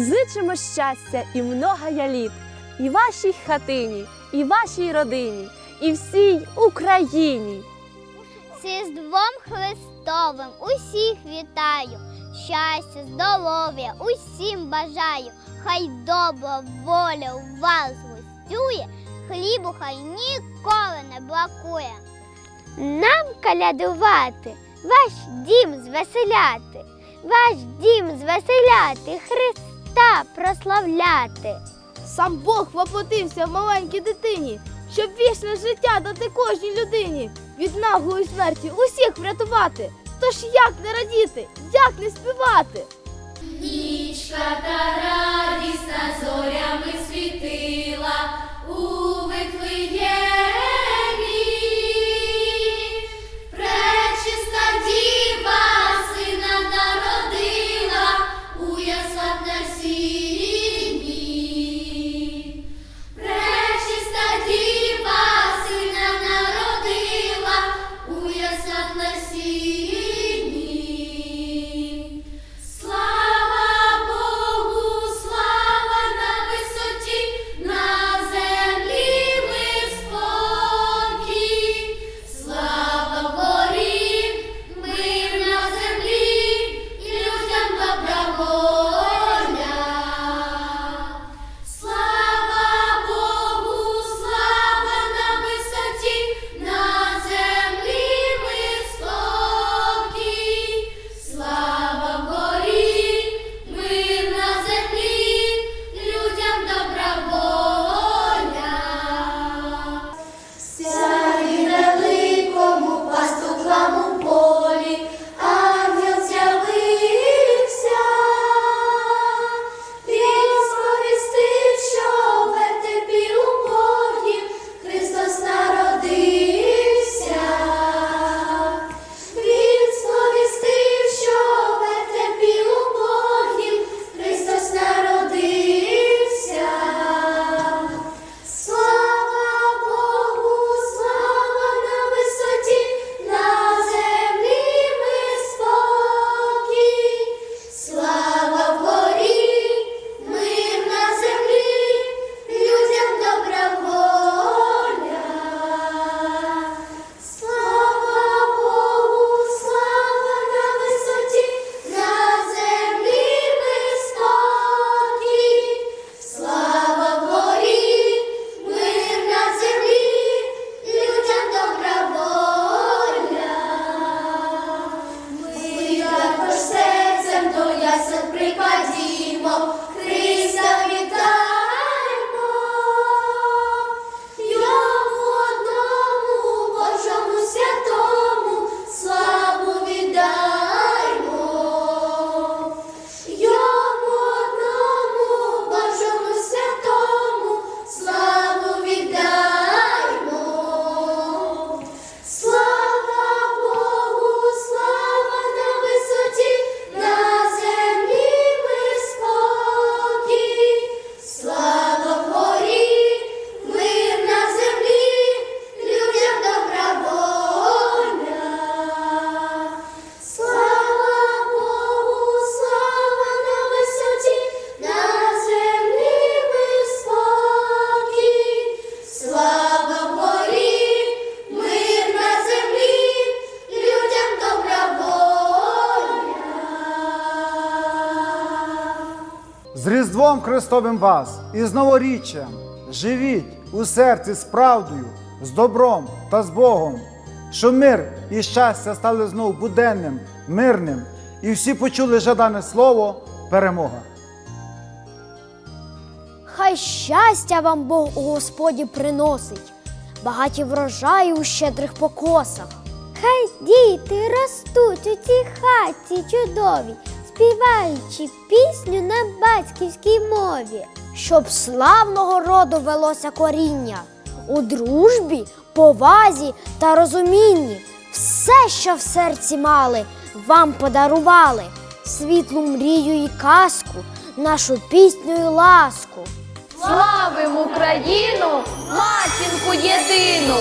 Зичимо щастя і многая літ і вашій хатині, і вашій родині, і всій Україні. З Різдвом Христовим усіх вітаю, щастя, здоров'я усім бажаю, хай добра воля у вас гостює, хлібу хай ніколи не бракує. Нам калядувати, ваш дім звеселяти, ваш дім звеселяти, Христа прославляти. Сам Бог воплотився в маленькій дитині, щоб вічне життя дати кожній людині, від наглої смерті усіх врятувати. Тож як не радіти, як не співати? Нічка та радісна зорями світила З Різдвом Христовим вас і з новоріччям живіть у серці з правдою, з добром та з Богом, щоб мир і щастя стали знову буденним, мирним, і всі почули жадане слово перемога. Хай щастя вам Бог у Господі приносить, багаті врожаї у щедрих покосах. Хай діти ростуть у цій хаті чудовій, співаючи пісню на батьківській мові. щоб славного роду велося коріння у дружбі, повазі та розумінні. Все, що в серці мали, вам подарували світлу мрію і казку, нашу пісню і ласку. Славимо Україну, матінку єдину!